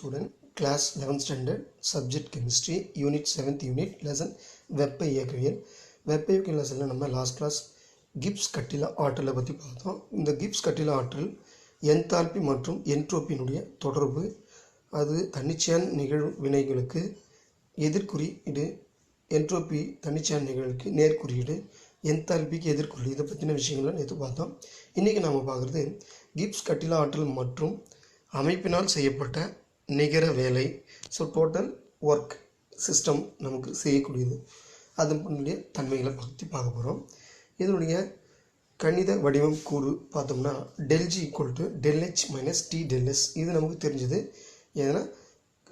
Student class eleventh standard subject chemistry unit seventh unit lesson வெப்ப இயக்கவியல் வெப்ப இயக்கவியல் லெசனில் நம்ம லாஸ்ட் கிளாஸ் கிப்ஸ் கட்டில ஆற்றலை பற்றி பார்த்தோம். இந்த கிப்ஸ் கட்டில ஆற்றல் என்தால்பி மற்றும் என்ட்ரோப்பினுடைய தொடர்பு அது தன்னிச்சையான நிகழ்வு வினைகளுக்கு எதிர்குறியீடு என்ட்ரோபி தன்னிச்சையான நிகழ்வுக்கு நேர்குறியீடு என்தால்பிக்கு எதிர்கொள்ளி இதை பற்றின விஷயங்களை நேற்று பார்த்தோம். இன்றைக்கி நாம் பார்க்குறது கிப்ஸ் கட்டில ஆற்றல் மற்றும் அமைப்பினால் செய்யப்பட்ட நிகர வேலை. ஸோ டோட்டல் ஒர்க் சிஸ்டம் நமக்கு செய்யக்கூடியது. அதனுடைய தன்மைகளை பற்றி பார்க்க போகிறோம் இதனுடைய கணித வடிவம் கூறு பார்த்தோம்னா del G equal to del H minus T del S இது நமக்கு தெரிஞ்சது. ஏன்னா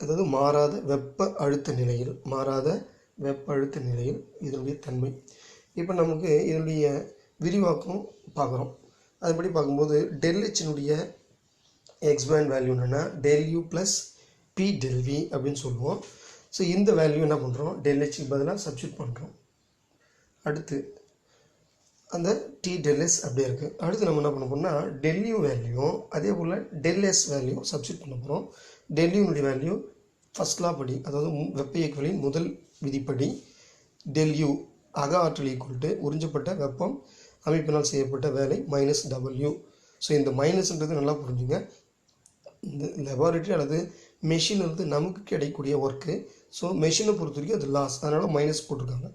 அதாவது மாறாத வெப்ப அழுத்த நிலையில் மாறாத வெப்ப அழுத்த நிலையில் இதனுடைய தன்மை. இப்போ நமக்கு இதனுடைய விரிவாக்கம் பார்க்குறோம். அதுபடி பார்க்கும்போது டெல் ஹெச்சினுடைய எக்ஸ்பேண்ட் வேல்யூ என்னென்னா del U plus P del V அப்படின்னு சொல்லுவோம். ஸோ இந்த வேல்யூ என்ன பண்ணுறோம் டெல் ஹெச்சுக்கு பதிலாக சப்ஸ்டியூட் பண்ணுறோம் அடுத்து அந்த டி டெல்எஸ் அப்படியே இருக்குது அடுத்து நம்ம என்ன பண்ண போறோம்னா டெல்யூ வேல்யூ அதே போல் டெல்எஸ் வேல்யூ சப்ஸ்டியூட் பண்ண போகிறோம் டெல்யூனுடைய வேல்யூ ஃபஸ்ட் லா படி அதாவது வெப்ப இயக்கவியலின் முதல் விதிப்படி டெல்யூ அக ஆற்றல் ஈக்குவல் டு உறிஞ்சப்பட்ட வெப்பம் அமைப்பினால் செய்யப்பட்ட வேலை மைனஸ் டபுள்யூ ஸோ இந்த மைனஸ்ன்றது நல்லா புரிஞ்சுங்க. இந்த லெபார்ட்டரி அல்லது மெஷின் வந்து நமக்கு கிடைக்கக்கூடிய ஒர்க்கு ஸோ மெஷினை பொறுத்த வரைக்கும் அது லாஸ் அதனால் மைனஸ் போட்டிருக்காங்க.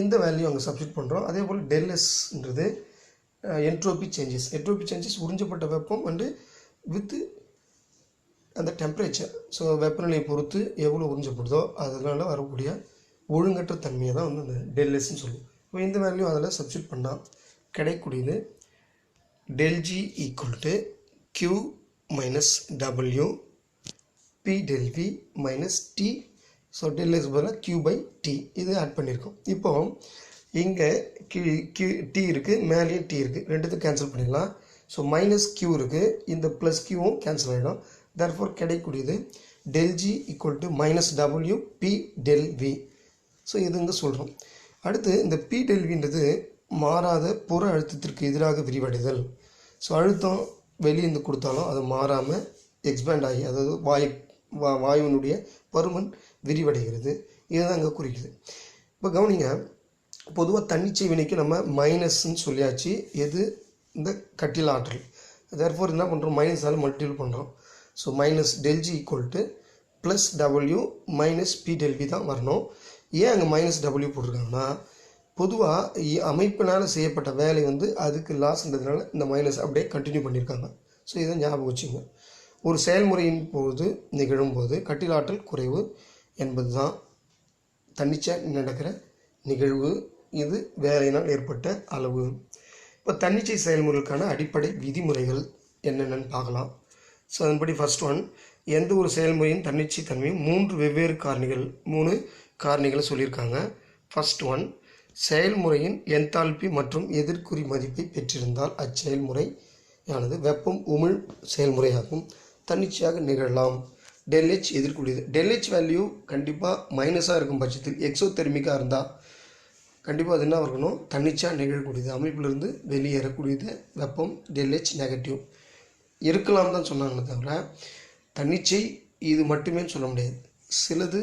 இந்த வேல்யூ அங்கே சப்ஜெக்ட் பண்ணுறோம் அதே போல் டெல்எஸ்ன்றது என்ட்ரோபி சேஞ்சஸ் என்ட்ரோபி சேஞ்சஸ் உறிஞ்சப்பட்ட வெப்பம் அண்டு வித்து அந்த டெம்பரேச்சர் ஸோ வெப்பநிலையை பொறுத்து எவ்வளோ உறிஞ்சப்படுதோ அதனால் வரக்கூடிய ஒழுங்கற்ற தன்மையை தான் வந்து அந்த டெல்எஸ்ன்னு சொல்லுவோம். இப்போ இந்த வேல்யூ அதில் சப்ஸ்டியூட் பண்ணால் கிடைக்கக்கூடியது del G equal to Q minus W P del V minus T. So del S பதிலாக க்யூ பை T. இது ஆட் பண்ணியிருக்கோம் இப்போது இங்கே Q Q T இருக்குது மேலேயும் T இருக்குது ரெண்டுத்தையும் கேன்சல் பண்ணிடலாம். ஸோ மைனஸ் Q இருக்குது இந்த ப்ளஸ் Qவும் கேன்சல் ஆகிடும் தர்ஃபோர் கிடைக்கக்கூடியது del G equal to minus W P del V. So இது இங்கே சொல்கிறோம் அடுத்து இந்த பி டெல்வின்றது மாறாத புற அழுத்தத்திற்கு எதிராக விரிவடைதல். ஸோ அழுத்தம் வெளியிருந்து கொடுத்தாலும் அது மாறாமல் எக்ஸ்பேண்ட் ஆகி அதாவது வாயு வா வாயுவினுடைய பருமன் விரிவடைகிறது. இதுதான் அங்கே குறிக்குது. இப்போ கவனிங்க பொதுவாக தன்னிச்சை வினைக்கு நம்ம மைனஸ்ன்னு சொல்லியாச்சு. எது? இந்த கட்டில் ஆற்றல். தேர்ஃபோர் என்ன பண்ணுறோம் மைனஸால் மல்டிபிள் பண்ணுறோம் so minus del G equal to plus W minus P del V தான் வரணும். ஏன் அங்கே மைனஸ் டபுள்யூ போட்டிருக்காங்கன்னா பொதுவாக அமைப்பினால் செய்யப்பட்ட வேலை வந்து அதுக்கு லாஸ்ன்றதுனால இந்த மைனஸ் அப்படியே கண்டினியூ பண்ணியிருக்காங்க ஸோ இதை ஞாபகம் வச்சுங்க ஒரு செயல்முறையின் போது நிகழும்போது கட்டிலாற்றல் குறைவு என்பது தான் தன்னிச்சையாக நடக்கிற நிகழ்வு. இது வேலையினால் ஏற்பட்ட அளவு. இப்போ தன்னிச்சை செயல்முறைக்கான அடிப்படை விதிமுறைகள் என்னென்னு பார்க்கலாம். ஸோ அதன்படி ஃபர்ஸ்ட் ஒன் எந்த ஒரு செயல்முறையின் தன்னிச்சை தன்மையும் மூன்று வெவ்வேறு காரணிகள் மூணு காரணிகளை சொல்லியிருக்காங்க. ஃபர்ஸ்ட் ஒன் செயல்முறையின் என்தால்பி மற்றும் எதிர்க்குறி மதிப்பை பெற்றிருந்தால் அச்செயல்முறையானது வெப்பம் உமிழ் செயல்முறையாகும். தன்னிச்சையாக நிகழலாம். டெல்ஹெச் எதிர்க்கூடியது டெல்ஹெச் வேல்யூ கண்டிப்பாக மைனஸாக இருக்கும் பட்சத்தில். எக்ஸோ தெர்மிக்காக இருந்தால் கண்டிப்பாக அது என்ன இருக்கணும் தன்னிச்சையாக நிகழக்கூடியது. அமைப்பிலிருந்து வெளியேறக்கூடியது வெப்பம் டெல்ஹெச் நெகட்டிவ் இருக்கலாம் தான் சொன்னாங்களே தவிர தன்னிச்சை இது மட்டுமே சொல்ல முடியாது. சிலது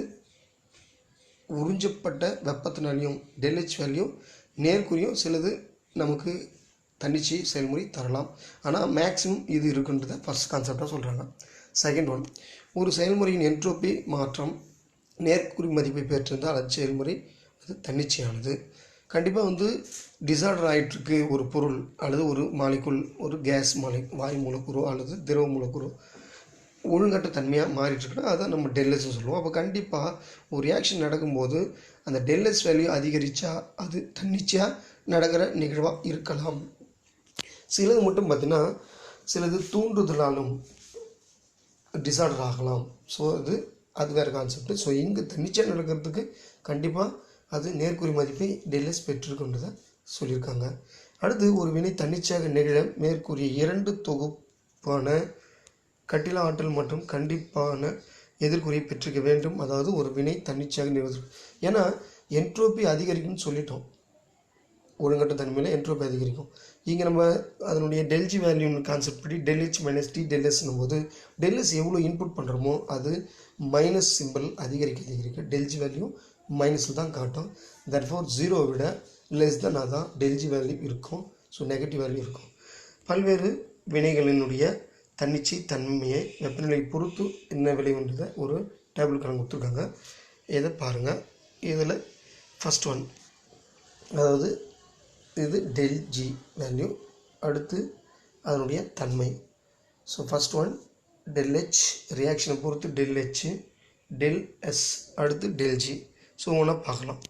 உறிஞ்சப்பட்ட வெப்பத்தினாலையும் டெல்ஹெச் வேல்யூ நேர்குறியும் சிலது நமக்கு தன்னிச்சை செயல்முறை தரலாம். ஆனால் மேக்ஸிமம் இது இருக்குன்றத ஃபஸ்ட் கான்செப்டாக சொல்கிறாங்க செகண்ட் ஒன் ஒரு செயல்முறையின் என்ட்ரோபி மாற்றம் நேர்குறி மதிப்பை பெற்றிருந்தால் அச்செயல்முறை அது தன்னிச்சையானது. கண்டிப்பாக வந்து டிசார்டர் ஆகிட்டுருக்கு ஒரு பொருள் அல்லது ஒரு மாலிக்குள் ஒரு கேஸ் மாலி வாயு மூலக்கூறோ அல்லது திரவ மூலக்கூறோ ஒழுங்கட்ட தன்மையாக மாறிட்டு இருக்குன்னா அதான் நம்ம டெல்லஸ்ன்னு சொல்லுவோம். அப்போ கண்டிப்பாக ஒரு ரியாக்ஷன் நடக்கும்போது அந்த டெல்லஸ் வேல்யூ அதிகரித்தா அது தன்னிச்சையாக நடக்கிற நிகழ்வாக இருக்கலாம். சிலது மட்டும் பார்த்தீங்கன்னா சிலது தூண்டுதலாலும் டிசார்டர் ஆகலாம். ஸோ அது அது வேறு கான்செப்ட் ஸோ இங்கே தன்னிச்சையாக நடக்கிறதுக்கு கண்டிப்பாக அது நேர்குறி மதிப்பை டெல்லஸ் பெற்றிருக்குன்றதை சொல்லியிருக்காங்க. அடுத்து ஒரு வினை தன்னிச்சையாக நிகழ மேற்கூறிய இரண்டு தொகுப்பான கட்டில ஆற்றல் மற்றும் கண்டிப்பான எதிர்குறியை பெற்றிருக்க வேண்டும். அதாவது ஒரு வினை தன்னிச்சையாக நிறுவனம் ஏன்னா என்ட்ரோபி அதிகரிக்கும்னு சொல்லிட்டோம். ஒழுங்கட்ட தன்மையில் என்ட்ரோபி அதிகரிக்கும். இங்கே நம்ம அதனுடைய டெல்ஜி வேல்யூன்னு கான்செப்ட் படி டெல்ஹெச் மைனஸ் டி டெல்எஸ்னும் போது டெல்எஸ் எவ்வளோ இன்புட் பண்ணுறோமோ அது மைனஸ் சிம்பிள் அதிகரிக்க அதிகரிக்க டெல்ஜி வேல்யூ மைனஸில் தான் காட்டும். தட் ஃபோர் ஜீரோவை விட லெஸ் தெனாக அதான் டெல்ஜி வேல்யூ இருக்கும். ஸோ நெகட்டிவ் வேல்யூ இருக்கும். பல்வேறு வினைகளினுடைய தன்னிச்சை தன்மையை வெப்பநிலை பொறுத்து என்ன விளைவுன்றதை ஒரு டேபிள் கணக்கு கொடுத்துருக்காங்க. இதை பாருங்கள் இதில் ஃபஸ்ட் ஒன் அதாவது இது டெல் ஜி வேல்யூ அடுத்து அதனுடைய தன்மை. So first one del H ரியாக்ஷனை பொறுத்து டெல் ஹெச் டெல் எஸ் அடுத்து டெல் ஜி ஸோ ஒன்றா பார்க்கலாம்.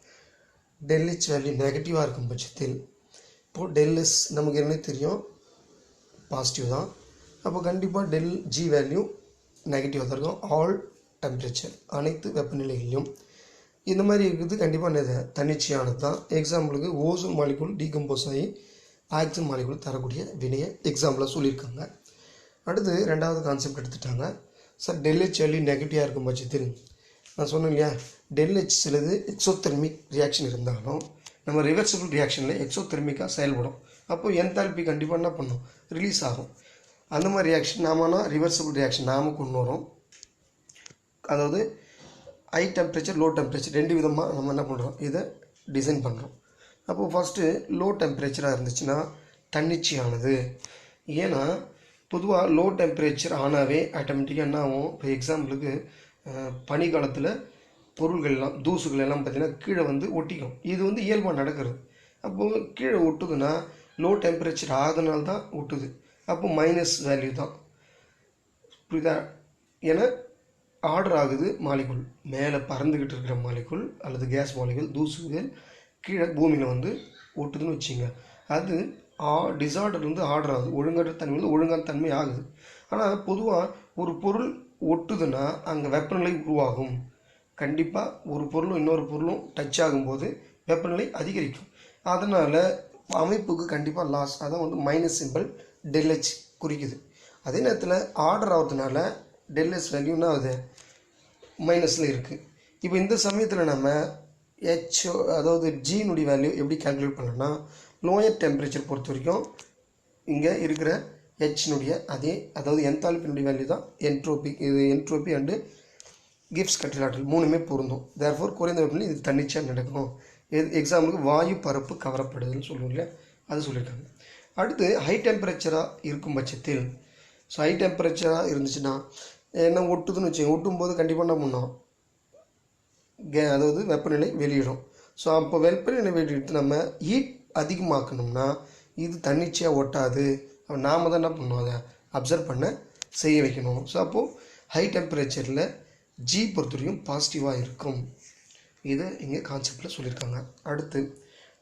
டெல் ஹெச் வேல்யூ நெகட்டிவாக இருக்கும் பட்சத்தில் இப்போது டெல் எஸ் நமக்கு என்ன தெரியும்? பாசிட்டிவ் தான். அப்போ கண்டிப்பாக டெல் ஜி வேல்யூ நெகட்டிவாக தான் இருக்கும் ஆல் டெம்பரேச்சர் அனைத்து வெப்பநிலைகளிலும். இந்த மாதிரி இருக்குது. கண்டிப்பாக தன்னிச்சையானது தான் எக்ஸாம்பிளுக்கு ஓசோன் மாலிகுல் டீகம்போஸ் ஆகி ஆக்சன் மாலிகுல் தரக்கூடிய வினையை எக்ஸாம்பிளாக சொல்லியிருக்காங்க. அடுத்து ரெண்டாவது கான்செப்ட் எடுத்துட்டாங்க. சார் டெல்ஹெச் வேல்யூ நெகட்டிவாக இருக்கும் பட்சத்தில் நான் சொன்னேன் இல்லையா? டெல்ஹெச் சிலது எக்ஸோதெர்மிக் ரியாக்ஷன் இருந்தாலும் நம்ம ரிவர்சிபிள் ரியாக்ஷனில் எக்ஸோதெர்மிக்காக செயல்படும். அப்போ என்தால்பி கண்டிப்பாக என்ன பண்ணும்? ரிலீஸ் ஆகும். அந்த மாதிரி ரியாக்ஷன் நாமனா ரிவர்சிபிள் ரியாக்ஷன் நாம கொண்டு வரோம். அதாவது ஹை டெம்பரேச்சர் லோ டெம்பரேச்சர் ரெண்டு விதமாக நம்ம என்ன பண்ணுறோம் இதை டிசைன் பண்ணுறோம் அப்போது ஃபஸ்ட்டு லோ டெம்பரேச்சராக இருந்துச்சுன்னா தன்னிச்சையானது. ஏன்னா பொதுவாக லோ டெம்பரேச்சர் ஆனாவே ஆட்டோமேட்டிக்காக என்ன ஆகும்? இப்போ எக்ஸாம்பிளுக்கு பனிக்காலத்தில் பொருள்கள் எல்லாம் தூசுகள் எல்லாம் பார்த்திங்கன்னா கீழே வந்து ஒட்டிக்கும். இது வந்து இயல்பாக நடக்கிறது. அப்போது கீழே ஒட்டுதுன்னா லோ டெம்பரேச்சர் ஆகுதுனால தான் ஒட்டுது. அப்போ மைனஸ் வேல்யூ தான். புரியுதா? ஏன்னா ஆர்டர் ஆகுது மாலிகுல் மேலே பறந்துக்கிட்டு இருக்கிற மாலிகுல் அல்லது கேஸ் மாலிகுல் தூசுகள் கீழே பூமியில் வந்து ஒட்டுதுன்னு வச்சுங்க. அது ஆ டிசார்டர் வந்து ஆர்டர் ஆகுது. ஒழுங்கற்ற தன்மை வந்து ஒழுங்கான தன்மை ஆகுது. ஆனால் பொதுவாக ஒரு பொருள் ஒட்டுதுன்னா அங்கே வெப்பநிலை உருவாகும். கண்டிப்பாக ஒரு பொருளும் இன்னொரு பொருளும் டச் ஆகும்போது வெப்பநிலை அதிகரிக்கும். அதனால் அமைப்புக்கு கண்டிப்பாக லாஸ் அதான் வந்து மைனஸ் சிம்பிள் டெல்ஹெச் குறிக்குது. அதே நேரத்தில் ஆர்டர் ஆகிறதுனால டெல்ஹெச் வேல்யூ அது மைனஸில் இருக்குது இப்போ இந்த சமயத்தில் நம்ம ஹெச்ஓ அதாவது ஜினுடைய வேல்யூ எப்படி கால்குலேட் பண்ணலாம்னா லோயர் டெம்பரேச்சர் பொறுத்த வரைக்கும் இங்கே இருக்கிற ஹெச்னுடைய அதே அதாவது என்தால்பினுடைய வேல்யூ தான் என்ட்ரோபி இது என்ட்ரோபி அண்டு கிப்ஸ் கட்டிலாற்றல் மூணுமே பொருந்தும். தேர்ஃபோர் குறைந்த வெப்பநிலை இது தன்னிச்சையாக நடக்கும். எது எக்ஸாம்பிளுக்கு வாயு பரப்பு கவரப்படுதுன்னு சொல்லுவோம் இல்லையா? அது சொல்லியிருக்காங்க அடுத்து ஹை டெம்பரேச்சராக இருக்கும் பட்சத்தில். ஸோ ஹை டெம்பரேச்சராக இருந்துச்சுன்னா என்ன ஒட்டுதுன்னு வச்சுக்கோங்க ஒட்டும் போது கண்டிப்பாக என்ன பண்ணோம்? கே அதாவது வெப்பநிலை வெளியிடும். ஸோ அப்போ வெப்பநிலை வெளியிட்டு நம்ம ஹீட் அதிகமாக்கணும்னா இது தன்னிச்சையாக ஒட்டாது. நாம் தான் என்ன பண்ணணும்? அதை அப்சர்வ் பண்ண செய்ய வைக்கணும். ஸோ அப்போது ஹை டெம்பரேச்சரில் ஜி பொறுத்தவரையும் பாசிட்டிவாக இருக்கும். இதை இங்கே கான்செப்டில் சொல்லியிருக்காங்க. அடுத்து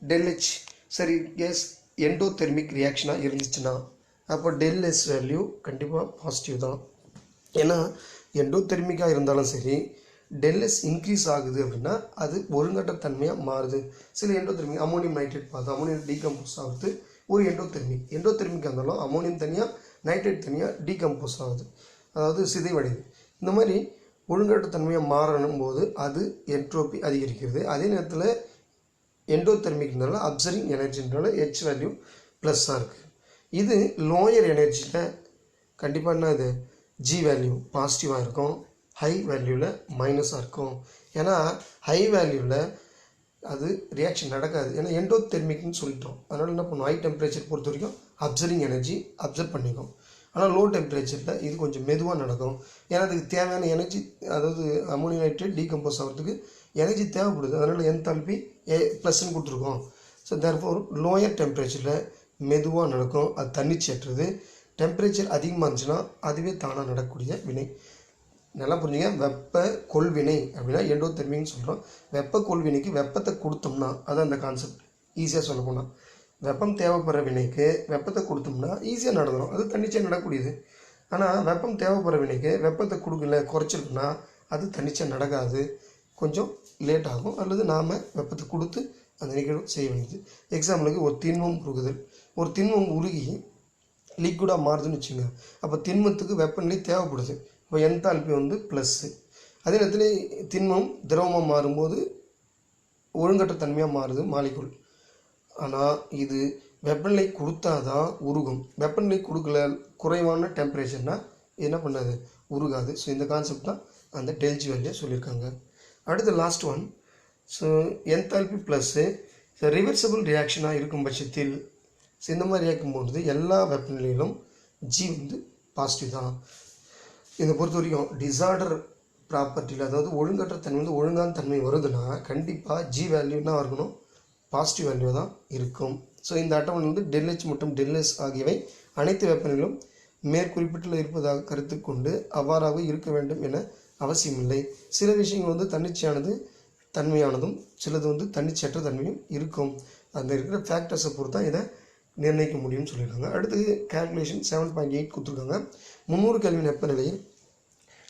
டெல்ஹெச் சரி கேஸ் எண்டோதெர்மிக் ரியாக்ஷனாக இருந்துச்சுன்னா அப்போ டெல் எஸ் வேல்யூ கண்டிப்பாக பாசிட்டிவ் தான். ஏன்னா எண்டோதெர்மிக்காக இருந்தாலும் சரி டெல்எஸ் இன்க்ரீஸ் ஆகுது அப்படின்னா அது ஒருங்கட்ட தன்மையாக மாறுது. சில எண்டோதெர்மிக் அமோனியம் நைட்ரேட் பார்த்தோம் அமோனியம் டீகம்போஸ் ஆகுது ஒரு எண்டோதெர்மிக் எண்டோதெர்மிக்காக இருந்தாலும் அமோனியம் தனியாக நைட்ரேட் தனியாக டீகம்போஸ் ஆகுது. அதாவது சிதைவடையுது. இந்த மாதிரி ஒழுங்கற்ற தன்மையாக மாறணும் போது அது என்ட்ரோபி அதிகரிக்கிறது. அதே நேரத்தில் எண்டோதெர்மிக்னால அப்சரிங் எனர்ஜினால ஹெச் வேல்யூ ப்ளஸ்ஸாக இருக்குது இது லோயர் எனர்ஜியில் கண்டிப்பாக என்ன இது? ஜி வேல்யூ பாசிட்டிவாக இருக்கும். ஹை வேல்யூவில் மைனஸாக இருக்கும். ஏன்னா ஹை வேல்யூவில் அது ரியாக்ஷன் நடக்காது. ஏன்னா எண்டோதெர்மிக்னு சொல்லிட்டோம். அதனால் என்ன பண்ணுவோம்? ஹை டெம்பரேச்சர் பொறுத்த வரைக்கும் அப்சர்விங் எனர்ஜி அப்சர்வ் பண்ணிக்கும் ஆனால் லோ டெம்பரேச்சரில் இது கொஞ்சம் மெதுவாக நடக்கும். ஏன்னா அதுக்கு தேவையான எனர்ஜி அதாவது அமோனியம் நைட்ரேட் டீகம்போஸ் ஆகிறதுக்கு எனர்ஜி தேவைப்படுது. அதனால் என்தால்பி ஏ ப்ளஸ்ன்னு கொடுத்துருக்கோம். ஸோ தேர்ஃபோர் லோயர் டெம்பரேச்சரில் மெதுவாக நடக்கும். அது தன்னிச்சேற்றது டெம்பரேச்சர் அதிகமாக இருந்துச்சுன்னா அதுவே தானாக நடக்கக்கூடிய வினை. நல்லா புரிஞ்சுங்க? வெப்ப கொள்வினை அப்படின்னா எண்டோ தெர்மின்னு சொல்கிறோம் வெப்ப கொள்வினைக்கு வெப்பத்தை கொடுத்தோம்னா அதான் அந்த கான்செப்ட் ஈஸியாக சொல்ல போனால் வெப்பம் தேவைப்படுற வினைக்கு வெப்பத்தை கொடுத்தோம்னா ஈஸியாக நடந்துடும் அது தன்னிச்சையாக நடக்கூடியது ஆனால் வெப்பம் தேவைப்படுற வினைக்கு வெப்பத்தை கொடுக்கல குறைச்சிருக்குன்னா அது தன்னிச்சையாக நடக்காது. கொஞ்சம் லேட் ஆகும். அல்லது நாம் வெப்பத்தை கொடுத்து அந்த நிகழ்வு செய்ய வேண்டியது. எக்ஸாம்பிளுக்கு ஒரு திண்மம் உருகுதல். ஒரு திண்மம் உருகி லிக்விடாக மாறுதுன்னு வச்சுங்க. அப்போ திண்மத்துக்கு வெப்பநிலை தேவைப்படுது. இப்போ என்தால்பி வந்து ப்ளஸ்ஸு அதே நேரத்தில் திண்மம் திரவமாக மாறும்போது ஒழுங்கற்ற தன்மையாக மாறுது மாலிகுல் ஆனால் இது வெப்பநிலை கொடுத்தாதான் உருகும். வெப்பநிலை கொடுக்கல குறைவான டெம்பரேச்சர்னால் என்ன பண்ணாது? உருகாது. ஸோ இந்த கான்செப்ட் தான் அந்த டெல்ஜி வேல்யூ சொல்லியிருக்காங்க. அடுத்து last one so enthalpy plus reversible ரியாக்ஷனாக இருக்கும் பட்சத்தில் ஸோ இந்த மாதிரி இருக்கும்பொழுது எல்லா வெப்பநிலையிலும் ஜி வந்து பாசிட்டிவ் தான். இதை பொறுத்த வரைக்கும் டிசார்டர் ப்ராப்பர்ட்டியில் அதாவது ஒழுங்கற்ற தன்மை வந்து ஒழுங்கான தன்மை வருதுன்னா கண்டிப்பாக ஜி வேல்யூ இருக்கணும். பாசிட்டிவ் வேல்யூ தான் இருக்கும். ஸோ இந்த அட்டவணை வந்து டெல்ஹெச் மற்றும் டெல்எஸ் ஆகியவை அனைத்து வெப்பநிலையிலும் மேற்குறிப்பிட்டில் இருப்பதாக கருத்து கொண்டு அவ்வாறாக இருக்க வேண்டும் என அவசியமில்லை. சில விஷயங்கள் வந்து தன்னிச்சையானது தன்மையானதும் சிலது வந்து தன்னிச்சையற்ற தன்மையும் இருக்கும். அந்த இருக்கிற ஃபேக்டர்ஸை பொறுத்தா இதை நிர்ணயிக்க முடியும்னு சொல்லியிருக்காங்க. அடுத்து கால்குலேஷன் செவன் பாயிண்ட் எயிட் கொடுத்துருக்காங்க. முந்நூறு கல்வியின் வெப்பநிலையில்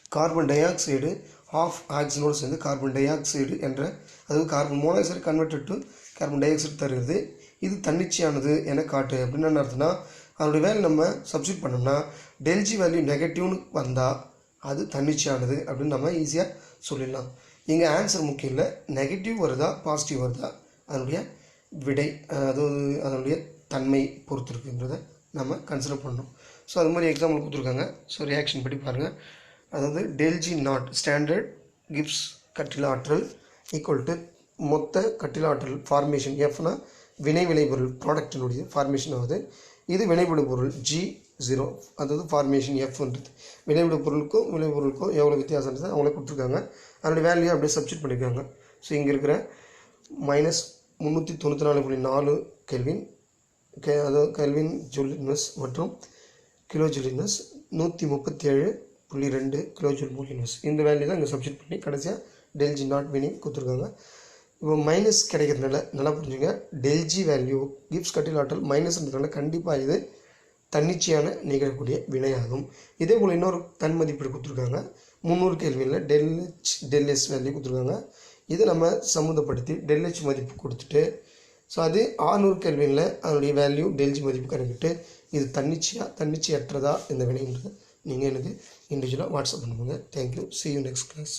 கார்பன் டை ஆக்சைடு ஆஃப் ஆக்சிஜனோடு சேர்ந்து கார்பன் டை ஆக்சைடு என்ற அதாவது carbon monoxide converted to carbon dioxide தருகிறது. இது தன்னிச்சையானது என காட்டு. அப்படின்னு என்ன அர்த்தம்னா அதனுடைய வேலை நம்ம சப்ஸ்டியூட் பண்ணோம்னா டெல்ஜி வேல்யூ நெகட்டிவ்னு வந்தால் அது தன்னிச்சையானது அப்படின்னு நம்ம ஈஸியாக சொல்லிடலாம். இங்கே ஆன்சர் முக்கியம் இல்லை. நெகட்டிவ் வருதா? பாசிட்டிவ் வருதா? அதனுடைய விடை அதாவது அதனுடைய தன்மை பொறுத்து நம்ம கன்சிடர் பண்ணணும். ஸோ அது மாதிரி எக்ஸாம்பிள் கொடுத்துருக்காங்க. ஸோ ரியாக்ஷன் படி பாருங்கள் அதாவது டெல்ஜி நாட் ஸ்டாண்டர்ட் கிப்ஸ் கட்டில ஆற்றல் ஈக்குவல் டு மொத்த கட்டில ஆற்றல் ஃபார்மேஷன் எஃப்னா வினை விளைபொருள் ப்ராடக்டினுடைய ஃபார்மேஷன் ஆகுது. இது வினைவிடு பொருள் ஜி ஜீரோ அதாவது ஃபார்மேஷன் எஃப்ன்றது விளைவிட பொருளுக்கும் விளைவு பொருளுக்கும் எவ்வளோ வித்தியாசன்றது அவங்களே கொடுத்துருக்காங்க. அதனுடைய வேல்யூ அப்படியே சப்ஸ்டியூட் பண்ணியிருக்காங்க. ஸோ இங்கே இருக்கிற மைனஸ் முந்நூற்றி தொண்ணூற்றி நாலு புள்ளி நாலு கெல்வின் கே அதாவது கெல்வின் ஜூலினஸ் மற்றும் கிலோ ஜூலினஸ் நூற்றி முப்பத்தி ஏழு புள்ளி ரெண்டு கிலோ ஜூல் மூலினஸ் இந்த வேல்யூ தான் இங்கே சப்ஸ்டியூட் பண்ணி கடைசியாக டெல்ஜி நாட் வினிங் கொடுத்துருக்காங்க. இப்போ மைனஸ் கிடைக்கிறதுனால நல்லா புரிஞ்சுங்க. டெல்ஜி வேல்யூ கிப்ஸ் கட்டில் ஆட்டல் மைனஸ்ன்றதுனால கண்டிப்பாக இது தன்னிச்சையான நிகழக்கூடிய வினையாகும். இதே போல் இன்னொரு தன் மதிப்பீடு கொடுத்துருக்காங்க. முந்நூறு கேள்வியில் டெல்ஹெச் டெல்எஸ் வேல்யூ கொடுத்துருக்காங்க. இதை நம்ம சம்மந்தப்படுத்தி டெல்ஹெச் மதிப்பு கொடுத்துட்டு ஸோ அது ஆறுநூறு கேள்வியில் அதனுடைய வேல்யூ டெல்ஜி மதிப்பு கணக்கிட்டு இது தன்னிச்சையாக தன்னிச்சையற்றதா இந்த வினைன்றது நீங்கள் எனக்கு இண்டிவிஜுவலாக வாட்ஸ்அப் பண்ணுவாங்க thank you see you next class